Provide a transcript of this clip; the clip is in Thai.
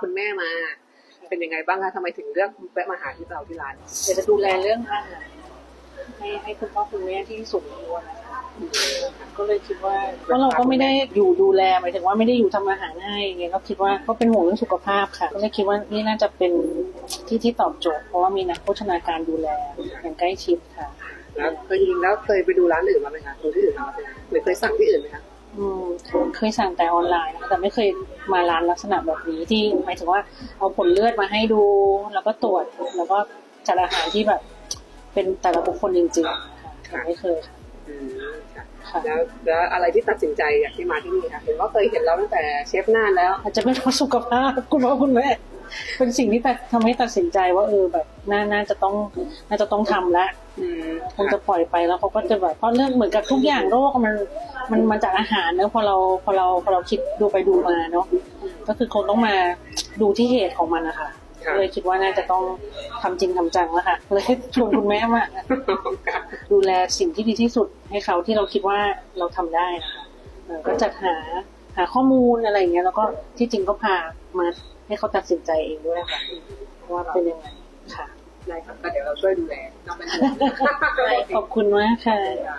คุณแม่มา เป็นยังไงบ้างคะทำไมถึงเลือกแวะมาหาที่เราที่ร้านเดี๋ยวจะดูแลเรื่องอาหารให้ให้คุณพ่อคุณแม่ที่สูงอายุนะคะก็เลยคิดว่าเพราะเราก็ไม่ได้อยู่ดูแลหมายถึงว่าไม่ได้อยู่ทำอาหารให้ไงก็คิดว่าก็เป็นห่วงเรื่องสุขภาพค่ะ ก็เลยคิดว่านี่น่าจะเป็นที่ที่ตอบโจทย์เพราะว่ามีนักโภชนาการดูแลอย่างใกล้ชิดค่ะแล้วเคยจริงๆแล้วเคยไปดูร้านอื่นมาไหมคะดูที่อื่นมาไหมคะหรือเคยสั่งที่อื่นไหมคะ อืมเคยสั่งแต่ออนไลน์นะคะแต่ไม่เคยมาร้านลักษณะแบบนี้ที่หมายถึงว่าเอาผลเลือดมาให้ดู แล้วก็ตรวจแล้วก็จัดอาหารที่แบบ เป็นแต่ละบุคคลจริงๆค่ะไม่เคยค่ะอืมค่ะค่ะแล้วแล้วอะไรที่ตัดสินใจอยากที่มาที่นี่คะเห็นว่าเคยเห็นเราตั้งแต่เชฟนานแล้วอาจจะเป็นเพราะสุขภาพคุณพ่อคุณแม่ เป็นสิ่งที่ตัดทำให้ตัดสินใจว่าเออแบบน่าน่าจะต้องน่าจะต้องทำแล้วอืมคงจะปล่อยไปแล้วเขาก็จะแบบเพราะเรื่องเหมือนกับทุกอย่างโรคมันมันมาจากอาหารเนอะพอเราพอเราพอเราคิดดูไปดูมาเนาะก็คือคงต้องมาดูที่เหตุของมันนะคะค่ะเลยคิดว่าน่าจะต้องทำจริงทำจังแล้วค่ะเลยชวนคุณแม่มาค่ะดูแลสิ่งที่ดีที่สุดให้เขาที่เราคิดว่าเราทำได้นะคะเอ่อก็จัดหา หาข้อมูลอะไรอย่างเงี้ยแล้วก็ที่จริงก็พามาให้เขาตัดสินใจเองด้วยค่ะว่าเป็นยังไงค่ะได้ครับก็เดี๋ยวเราช่วยดูแลน้องเป็นห่วงขอบคุณมากค่ะค่ะ